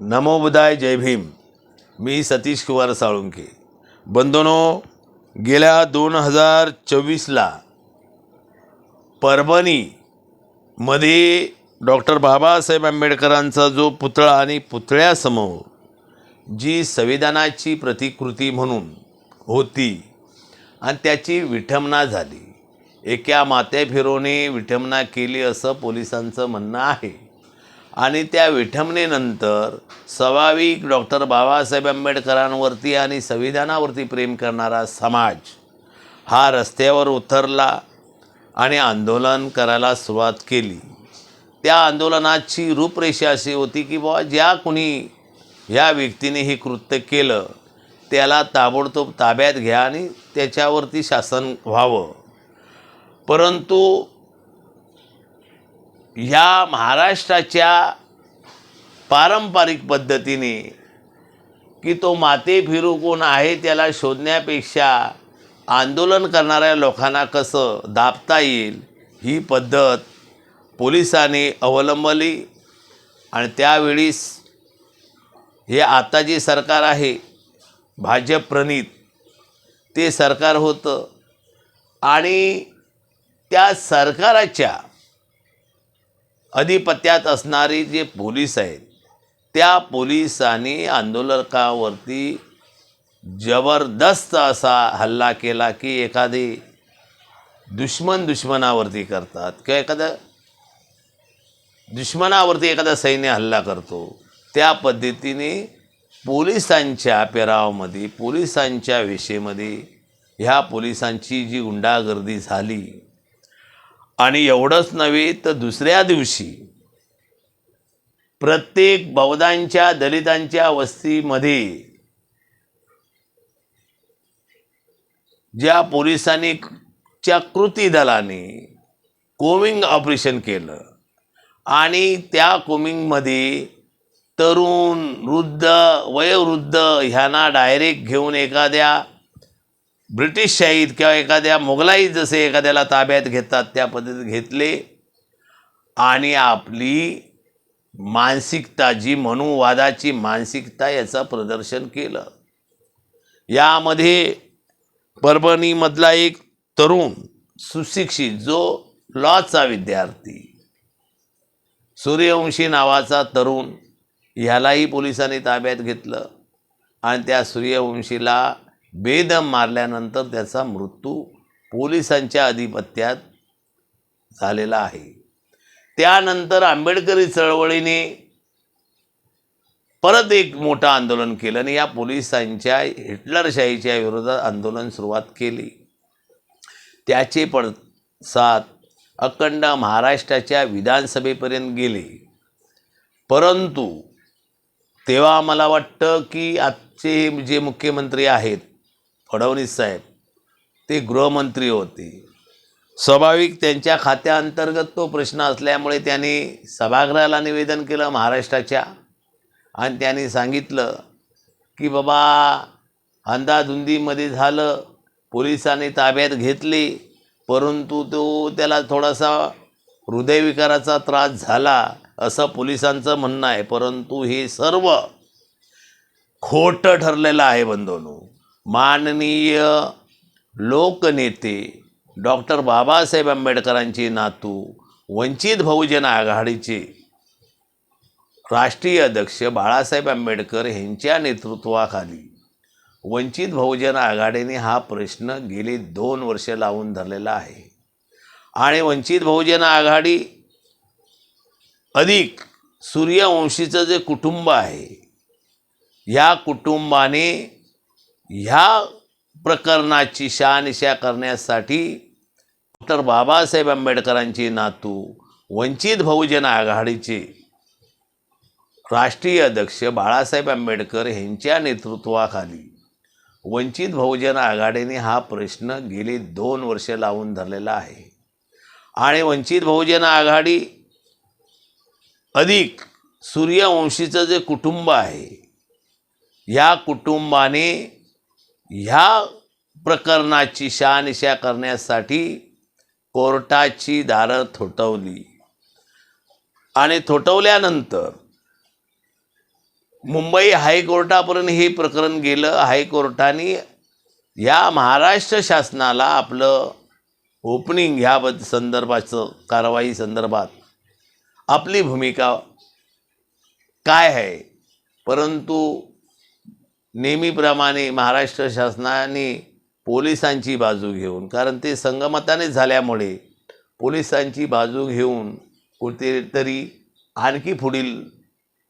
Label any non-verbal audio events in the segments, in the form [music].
नमोबुदाय जय भीम. मी सतीश कुमार साळुंके. बंधनो गेल्या दोन हजार चोवीसला परभणीमध्ये डॉक्टर बाबासाहेब आंबेडकरांचा जो पुतळा आणि पुतळ्यासमोर जी संविधानाची प्रतिकृती म्हणून होती आणि त्याची विठंबना झाली. एका माते फिरोने विठंबना केली असं पोलिसांचं म्हणणं आहे. आणि त्या विठमनेनंतर स्वाभाविक डॉक्टर बाबासाहेब आंबेडकरांवरती आणि संविधानावरती प्रेम करणारा समाज हा रस्त्यावर उतरला आणि आंदोलन करायला सुरुवात केली. त्या आंदोलनाची रूपरेषा अशी होती की बुवा ज्या कुणी ह्या व्यक्तीने हे कृत्य केलं त्याला ताबडतोब ताब्यात घ्या आणि त्याच्यावरती शासन व्हावं. परंतु ह्या महाराष्ट्राच्या पारंपरिक पद्धतीने की तो माते फिरू कोण आहे त्याला शोधण्यापेक्षा आंदोलन करणाऱ्या लोकांना कसं दाबता येईल ही पद्धत पोलिसांनी अवलंबली आणि त्यावेळीस हे आता जे सरकार आहे भाजपप्रणीत ते सरकार होतं. आणि त्या सरकाराच्या अधिपत्यात असणारी जे पोलीस आहेत त्या पोलिसांनी आंदोलकावरती जबरदस्त असा हल्ला केला की एखादी दुश्मन दुश्मनावरती करतात किंवा एखादा दुश्मनावरती एखादा सैन्य हल्ला करतो त्या पद्धतीने पोलिसांच्या पेरावमध्ये पोलिसांच्या वेशेमध्ये ह्या पोलिसांची जी गुंडागर्दी झाली आणि एवढंच नव्हे तर दुसऱ्या दिवशी प्रत्येक बौद्धांच्या दलितांच्या वस्तीमध्ये ज्या पोलिसांनी च्या कृती दलाने कोमिंग ऑपरेशन केलं आणि त्या कोमिंगमध्ये तरुण वृद्ध वयोवृद्ध ह्यांना डायरेक्ट घेऊन एखाद्या ब्रिटिश शाहीत किंवा एखाद्या मुघलाई जसे एखाद्याला ताब्यात घेतात त्या पद्धतीत घेतले. आणि आपली मानसिकता जी मनुवादाची मानसिकता याचं प्रदर्शन केलं. यामध्ये परभणीमधला एक तरुण सुशिक्षित जो लॉचा विद्यार्थी सूर्यवंशी नावाचा तरुण ह्यालाही पोलिसांनी ताब्यात घेतलं. आणि त्या सूर्यवंशीला बेदम मारल्यानंतर त्याचा मृत्यू पोलिसांच्या अधिपत्यात झालेला आहे. त्यानंतर आंबेडकरी चळवळीने परत एक मोठं आंदोलन केलं आणि या पोलिसांच्या हिटलरशाहीच्या विरोधात आंदोलन सुरुवात केली. त्याचे पडसाद अखंड महाराष्ट्राच्या विधानसभेपर्यंत गेले. परंतु तेव्हा मला वाटतं की आजचे जे मुख्यमंत्री आहेत फडणवीस साहेब ते गृहमंत्री होते. स्वाभाविक त्यांच्या खात्याअंतर्गत तो प्रश्न असल्यामुळे त्यांनी सभागृहाला निवेदन केलं महाराष्ट्राच्या. आणि त्यांनी सांगितलं की बाबा अंधाधुंदीमध्ये झालं पोलिसांनी ताब्यात घेतली परंतु तो त्याला थोडासा हृदयविकाराचा त्रास झाला असं पोलिसांचं म्हणणं आहे. परंतु हे सर्व खोटं ठरलेलं आहे बंधूंनो. माननीय लोकनेते डॉक्टर बाबासाहेब आंबेडकरांचे नातू वंचित बहुजन आघाडीचे राष्ट्रीय अध्यक्ष बाळासाहेब आंबेडकर यांच्या नेतृत्वाखाली वंचित बहुजन आघाडीने हा प्रश्न गेली दोन वर्ष लावून धरलेला आहे. आणि वंचित बहुजन आघाडी अधिक सूर्यवंशीचं जे कुटुंब आहे ह्या कुटुंबाने ह्या प्रकरणाची शहानिशा करण्यासाठी डॉक्टर बाबासाहेब आंबेडकरांचे नातू वंचित बहुजन आघाडीचे राष्ट्रीय अध्यक्ष बाळासाहेब आंबेडकर यांच्या नेतृत्वाखाली वंचित बहुजन आघाडीने हा प्रश्न गेली दोन वर्ष लावून धरलेला आहे. आणि वंचित बहुजन आघाडी अधिक सूर्यवंशीचं जे कुटुंब आहे ह्या कुटुंबाने ह्या प्रकरणाची शहानिशा करण्यासाठी कोर्टाची दारं थोटवली आणि थोटवल्यानंतर मुंबई हायकोर्टापर्यंत हे प्रकरण गेलं. हायकोर्टाने या महाराष्ट्र शासनाला आपलं ओपनिंग ह्या संदर्भाचं कारवाई संदर्भात आपली भूमिका काय आहे? परंतु नेहमीप्रमाणे महाराष्ट्र शासनाने पोलिसांची बाजू घेऊन कारण ते संगमताने झाल्यामुळे पोलिसांची बाजू घेऊन कुठेतरी आणखी पुढील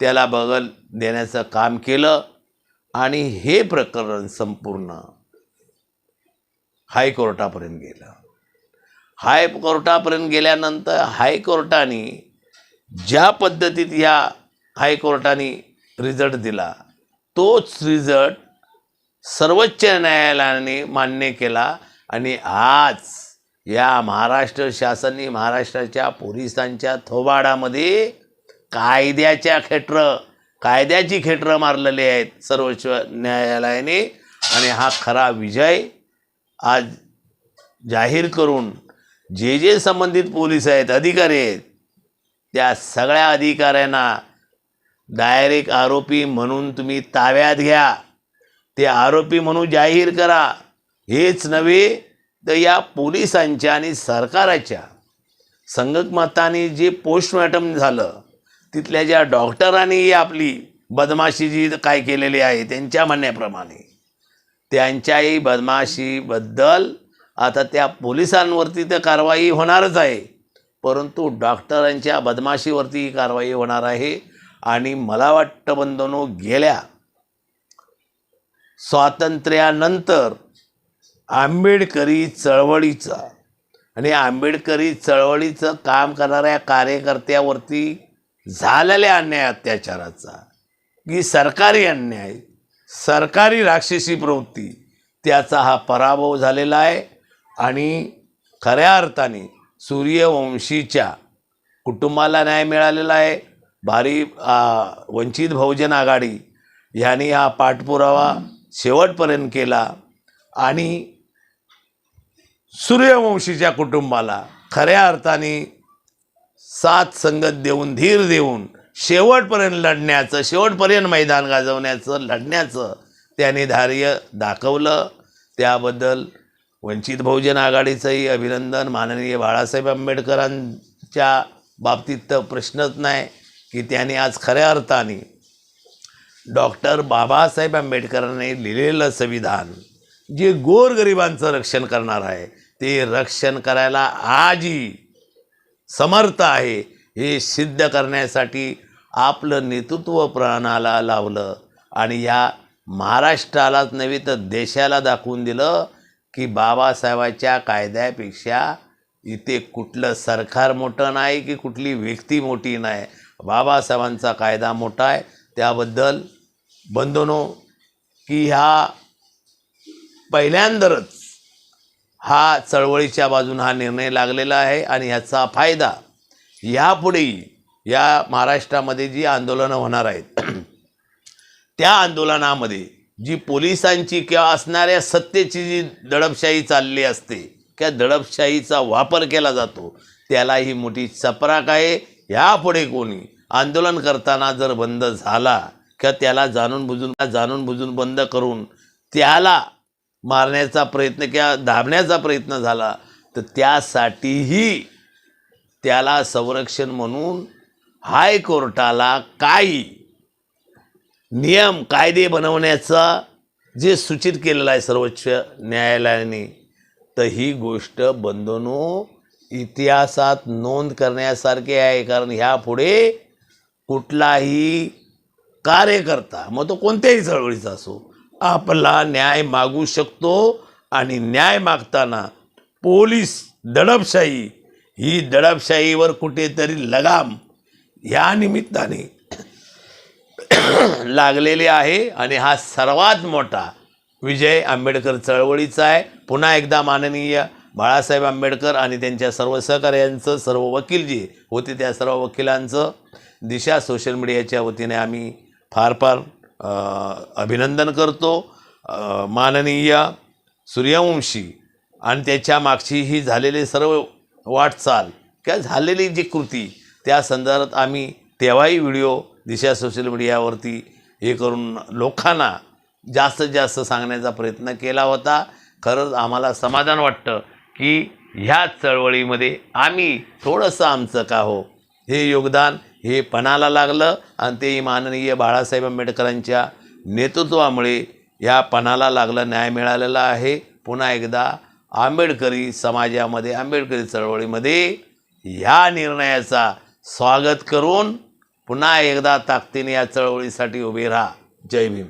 त्याला बगल देण्याचं काम केलं आणि हे प्रकरण संपूर्ण हायकोर्टापर्यंत गेलं. हायकोर्टापर्यंत गेल्यानंतर हायकोर्टाने ज्या पद्धतीत ह्या हायकोर्टाने रिझल्ट दिला तोच रिझल्ट सर्वोच्च न्यायालयाने मान्य केला आणि आज या महाराष्ट्र शासनाने महाराष्ट्राच्या पोलिसांच्या थोबाडामध्ये कायद्याच्या खेटर कायद्याची खेटरं मारलेली आहेत सर्वोच्च न्यायालयाने. आणि हा खरा विजय आज जाहीर करून जे जे संबंधित पोलीस आहेत अधिकारी आहेत त्या सगळ्या अधिकाऱ्यांना डायरेक्ट आरोपी म्हणून तुम्ही ताव्यात घ्या. ते आरोपी म्हणून जाहीर करा. हेच नव्हे तर या पोलिसांच्या आणि सरकाराच्या संगकमताने जे पोस्टमॉर्टम झालं तिथल्या ज्या डॉक्टरांनी आपली बदमाशी जी काय केलेली आहे त्यांच्या म्हणण्याप्रमाणे त्यांच्याही बदमाशीबद्दल आता त्या पोलिसांवरती तर कारवाई होणारच आहे. परंतु डॉक्टरांच्या बदमाशीवरती कारवाई होणार आहे. आणि मला वाटतं बंधनो गेल्या स्वातंत्र्यानंतर आंबेडकरी चळवळीचा आणि आंबेडकरी चळवळीचं काम करणाऱ्या कार्यकर्त्यावरती झालेल्या अन्याय अत्याचाराचा की सरकारी अन्याय सरकारी राक्षसी प्रवृत्ती त्याचा हा पराभव झालेला आहे. आणि खऱ्या अर्थाने सूर्यवंशीच्या कुटुंबाला न्याय मिळालेला आहे. भारी वंचित बहुजन आघाडी ह्यांनी हा पाठपुरावा शेवटपर्यंत केला आणि सूर्यवंशीच्या कुटुंबाला खऱ्या अर्थाने साथ संगत देऊन धीर देऊन शेवटपर्यंत लढण्याचं शेवटपर्यंत मैदान गाजवण्याचं लढण्याचं त्याने धार्य दाखवलं. त्याबद्दल वंचित बहुजन आघाडीचंही अभिनंदन. माननीय बाळासाहेब आंबेडकरांच्या बाबतीत तर प्रश्नच नाही. की त्याने आज खऱ्या अर्थाने डॉक्टर बाबासाहेब आंबेडकरांनी लिहिलेलं संविधान जे गोरगरिबांचं रक्षण करणार आहे ते रक्षण करायला आजही समर्थ आहे हे सिद्ध करण्यासाठी आपलं नेतृत्व प्राणाला लावलं आणि या महाराष्ट्रालाच नव्हे तर देशाला दाखवून दिलं की बाबासाहेबाच्या कायद्यापेक्षा इथे कुठलं सरकार मोठं नाही की कुठली व्यक्ती मोठी नाही. बाबासाहेबांचा कायदा मोठा आहे. त्याबद्दल बंधनो की ह्या पहिल्यांदरच हा चळवळीच्या बाजून हा निर्णय लागलेला आहे आणि ह्याचा फायदा ह्यापुढेही या महाराष्ट्रामध्ये जी आंदोलनं होणार आहेत [clears throat] त्या आंदोलनामध्ये जी पोलिसांची किंवा असणाऱ्या सत्तेची जी दडपशाही चालली असते त्या दडपशाहीचा वापर केला जातो त्याला ही मोठी चपराक आहे. ह्यापुढे कोणी आंदोलन करताना जर बंद झाला किंवा त्याला जाणून बुजून जाणून बुजून बंद करून त्याला मारण्याचा प्रयत्न किंवा दाबण्याचा प्रयत्न झाला तर त्यासाठीही त्याला संरक्षण म्हणून हायकोर्टाला काही नियम कायदे बनवण्याचा जे सूचित केलेलं आहे सर्वोच्च न्यायालयाने तर ही गोष्ट बंधनो इतिहासात नोंद करण्यासारखे आहे कारण ह्यापुढे कुठलाही कार्यकर्ता मग तो कोणत्याही चळवळीचा असो आपला न्याय मागू शकतो आणि न्याय मागताना पोलीस दडपशाही ही दडपशाहीवर कुठेतरी लगाम ह्या निमित्ताने [clears throat] लागलेले आहे आणि हा सर्वात मोठा विजय आंबेडकर चळवळीचा आहे. पुन्हा एकदा माननीय बाळासाहेब आंबेडकर आणि त्यांच्या सर्व सहकार्यांचं सर्व वकील जे होते त्या सर्व वकिलांचं दिशा सोशल मीडियाच्या वतीने आम्ही फार फार अभिनंदन करतो. माननीय सूर्यवंशी आणि त्याच्या मागची ही झालेली सर्व वाटचाल किंवा झालेली जी कृती त्या संदर्भात आम्ही तेव्हाही व्हिडिओ दिशा सोशल मीडियावरती हे करून लोकांना जास्तीत जास्त सांगण्याचा प्रयत्न केला होता. खरंच आम्हाला समाधान वाटतं. की ह्या चळवळीमध्ये आम्ही थोडंसं आमचं का हो? हे योगदान हे पणाला लागलं आणि ते माननीय बाळासाहेब आंबेडकरांच्या नेतृत्वामुळे या पणाला लागलं न्याय मिळालेला आहे. पुन्हा एकदा आंबेडकरी समाजामध्ये आंबेडकरी चळवळीमध्ये ह्या निर्णयाचा स्वागत करून पुन्हा एकदा ताकदीने या चळवळीसाठी उभे राहा. जय भीम.